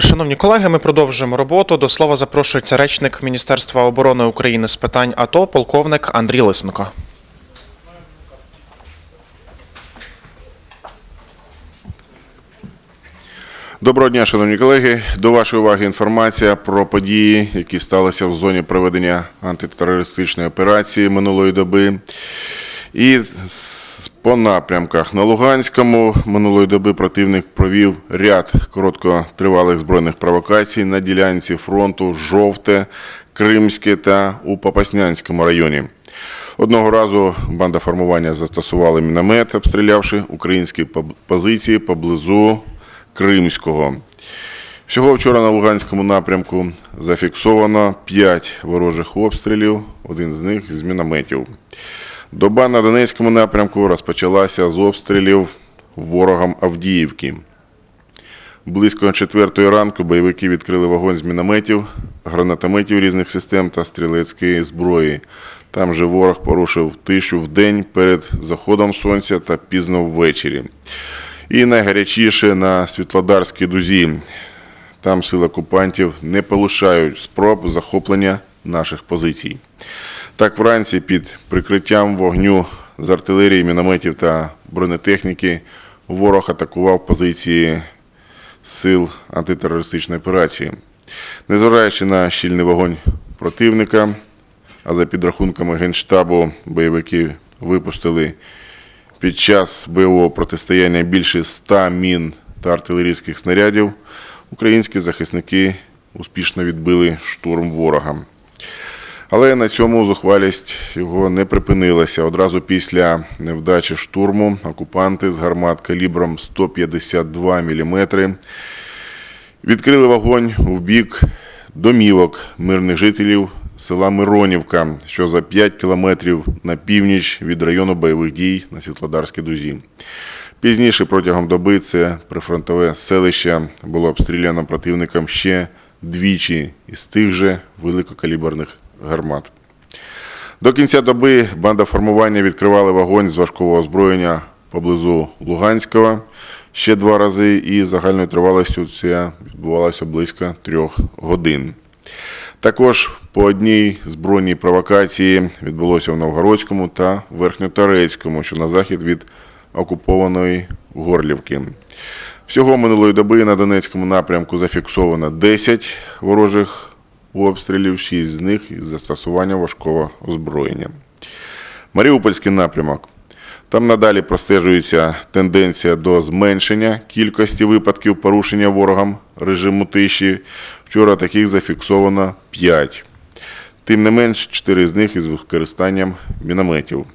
Шановні колеги, ми продовжуємо роботу. До слова запрошується речник Міністерства оборони України з питань АТО, полковник Андрій Лисенко. Доброго дня, шановні колеги. До вашої уваги інформація про події, які сталися в зоні проведення антитерористичної операції минулої доби. І по напрямках на Луганському минулої доби противник провів ряд короткотривалих збройних провокацій на ділянці фронту Жовте, Кримське та у Попаснянському районі. Одного разу банда формування застосувала міномет, обстрілявши українські позиції поблизу Кримського. Всього вчора на Луганському напрямку зафіксовано 5 ворожих обстрілів, один з них з мінометів. Доба на Донецькому напрямку розпочалася з обстрілів ворогом Авдіївки. Близько четвертої ранку бойовики відкрили вогонь з мінометів, гранатометів різних систем та стрілецької зброї. Там же ворог порушив тишу в день перед заходом сонця та пізно ввечері. І найгарячіше на Світлодарській дузі. Там сили окупантів не полишають спроб захоплення наших позицій. Так, вранці під прикриттям вогню з артилерії, мінометів та бронетехніки ворог атакував позиції сил антитерористичної операції. Незважаючи на щільний вогонь противника, а за підрахунками Генштабу бойовики випустили під час бойового протистояння більше 100 мін та артилерійських снарядів, українські захисники успішно відбили штурм ворога. Але на цьому зухвалість його не припинилася. Одразу після невдачі штурму окупанти з гармат калібром 152 мм відкрили вогонь в бік домівок мирних жителів села Миронівка, що за 5 кілометрів на північ від району бойових дій на Світлодарській дузі. Пізніше протягом доби це прифронтове селище було обстріляно противником ще двічі із тих же великокаліберних гармат. До кінця доби банда формування відкривала вогонь з важкого озброєння поблизу Луганського ще два рази, і загальною тривалістю це відбувалося близько трьох годин. Також по одній збройній провокації відбулося в Новгородському та Верхньоторецькому, що на захід від окупованої Горлівки. Всього минулої доби на Донецькому напрямку зафіксовано 10 ворожих обстрілів, 6 з них із застосуванням важкого озброєння. Маріупольський напрямок. Там надалі простежується тенденція до зменшення кількості випадків порушення ворогом режиму тиші. Вчора таких зафіксовано 5. Тим не менш, 4 з них із використанням мінометів.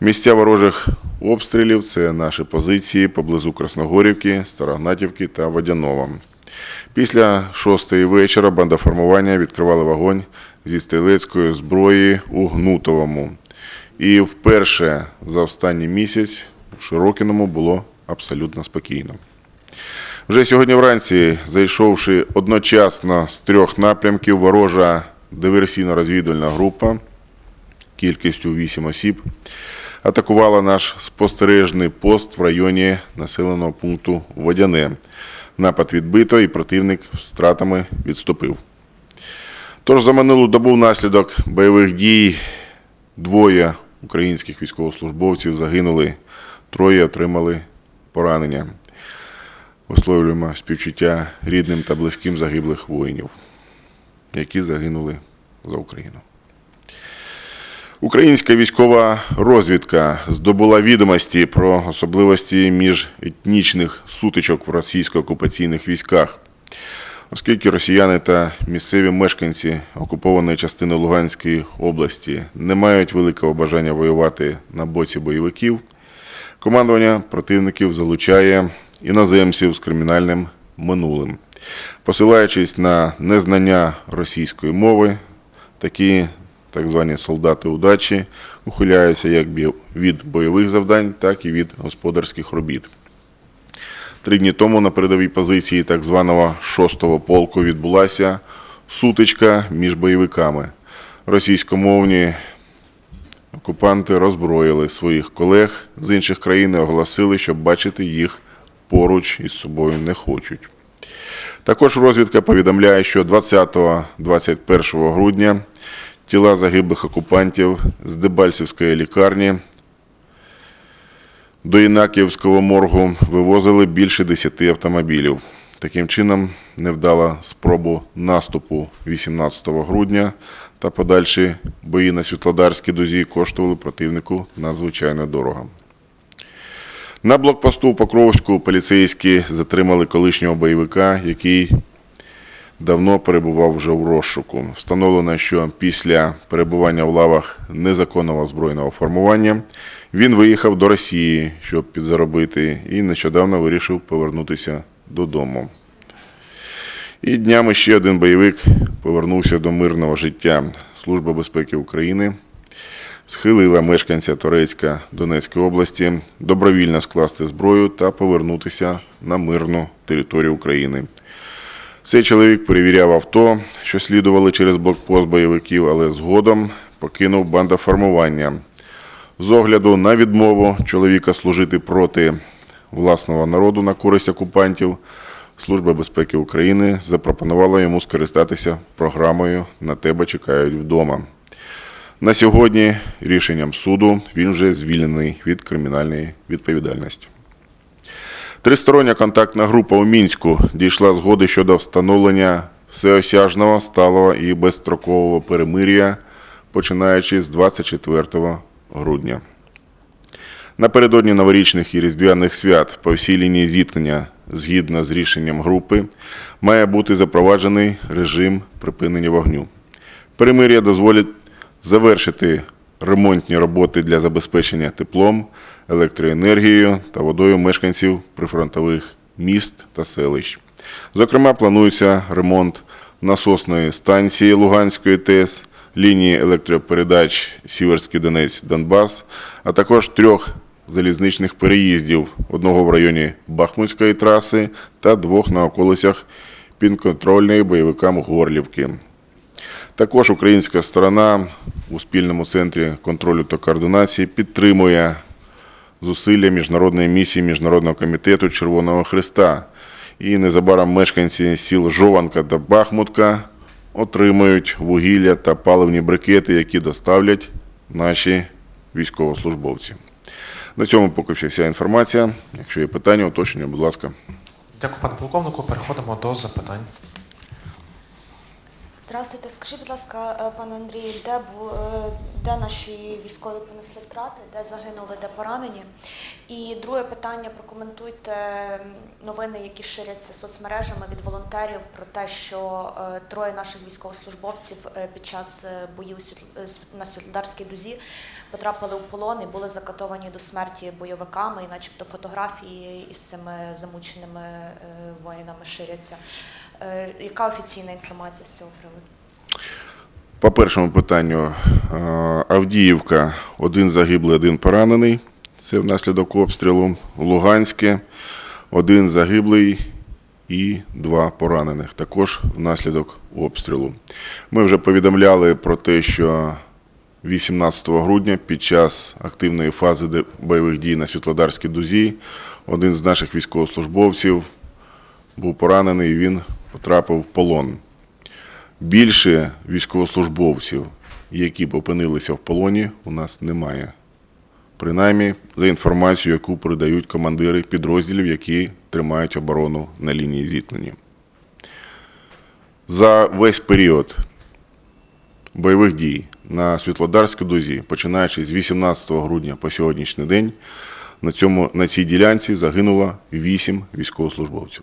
Місця ворожих обстрілів це наші позиції поблизу Красногорівки, Старогнатівки та Водянова. Після шостої вечора банда формування відкривала вогонь зі стрілецької зброї у Гнутовому. І вперше за останній місяць у Широкіному було абсолютно спокійно. Вже сьогодні вранці, зайшовши одночасно з трьох напрямків, ворожа диверсійно-розвідувальна група кількістю 8 осіб атакувала наш спостережний пост в районі населеного пункту Водяне. Напад відбито і противник втратами відступив. Тож за минулу добу внаслідок бойових дій двоє українських військовослужбовців загинули, троє отримали поранення. Висловлюємо співчуття рідним та близьким загиблих воїнів, які загинули за Україну. Українська військова розвідка здобула відомості про особливості міжетнічних сутичок в російсько-окупаційних військах, оскільки росіяни та місцеві мешканці окупованої частини Луганської області не мають великого бажання воювати на боці бойовиків, командування противників залучає іноземців з кримінальним минулим. Посилаючись на незнання російської мови, такі так звані солдати удачі ухиляються як від бойових завдань, так і від господарських робіт. Три дні тому на передовій позиції так званого шостого полку відбулася сутичка між бойовиками. Російськомовні окупанти роззброїли своїх колег з інших країн і оголосили, що бачити їх поруч із собою не хочуть. Також розвідка повідомляє, що 20-21 грудня тіла загиблих окупантів з Дебальцівської лікарні до Інаківського моргу вивозили більше 10 автомобілів. Таким чином, невдала спробу наступу 18 грудня та подальші бої на Світлодарській дузі коштували противнику надзвичайно дорого. На блокпосту у Покровську поліцейські затримали колишнього бойовика, який давно перебував вже у розшуку. Встановлено, що після перебування в лавах незаконного збройного формування він виїхав до Росії, щоб підзаробити, і нещодавно вирішив повернутися додому. І днями ще один бойовик повернувся до мирного життя. Служба безпеки України схилила мешканця Торецька Донецької області добровільно скласти зброю та повернутися на мирну територію України. Цей чоловік перевіряв авто, що слідували через блокпост бойовиків, але згодом покинув бандоформування. З огляду на відмову чоловіка служити проти власного народу на користь окупантів, Служба безпеки України запропонувала йому скористатися програмою На тебе чекають вдома. На сьогодні рішенням суду він вже звільнений від кримінальної відповідальності. Тристороння контактна група у Мінську дійшла згоди щодо встановлення всеосяжного, сталого і безстрокового перемир'я, починаючи з 24 грудня. Напередодні новорічних і різдвяних свят по всій лінії зіткнення, згідно з рішенням групи, має бути запроваджений режим припинення вогню. Перемир'я дозволить завершити ремонтні роботи для забезпечення теплом, електроенергією та водою мешканців прифронтових міст та селищ. Зокрема, планується ремонт насосної станції Луганської ТЕС, лінії електропередач Сіверський Донець Донбас, а також трьох залізничних переїздів: одного в районі Бахмутської траси та двох на околицях підконтрольної бойовикам Горлівки. Також українська сторона у спільному центрі контролю та координації підтримує зусилля міжнародної місії Міжнародного комітету Червоного Христа. І незабаром мешканці сіл Жованка та Бахмутка отримають вугілля та паливні брикети, які доставлять наші військовослужбовці. На цьому поки що вся інформація. Якщо є питання, уточнення, будь ласка. Дякую, пане полковнику. Переходимо до запитань. Здравствуйте, скажіть, будь ласка, е, пане Андрію, де, бу- е, де наші військові понесли втрати, де загинули, де поранені? І друге питання, прокоментуйте новини, які ширяться соцмережами від волонтерів про те, що е, троє наших військовослужбовців під час боїв у на Світлодарській дузі потрапили в полон і були закатовані до смерті бойовиками, і начебто фотографії із цими замученими воїнами ширяться. Е, Яка офіційна інформація з цього приводу? По першому питанню, е, Авдіївка, один загиблий, один поранений. Це внаслідок обстрілу. Луганське, один загиблий і два поранених. Також внаслідок обстрілу. Ми вже повідомляли про те, що 18 грудня під час активної фази бойових дій на Світлодарській дузі один з наших військовослужбовців був поранений і він потрапив в полон. Більше військовослужбовців, які б опинилися в полоні, у нас немає. Принаймні, за інформацією, яку передають командири підрозділів, які тримають оборону на лінії зіткнення. За весь період бойових дій на Світлодарській дузі, починаючи з 18 грудня по сьогоднішній день, на, цьому, на цій ділянці загинуло 8 військовослужбовців.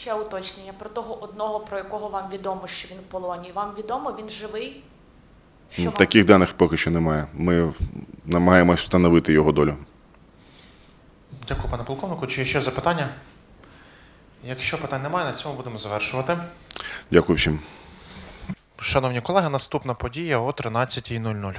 Ще уточнення про того одного, про якого вам відомо, що він в полоні. Вам відомо, він живий? Що Ну, вам- Таких даних поки що немає. Ми намагаємось встановити його долю. Дякую, пане полковнику. Чи є ще запитання? Якщо питань немає, на цьому будемо завершувати. Дякую всім. Шановні колеги, наступна подія о 13.00.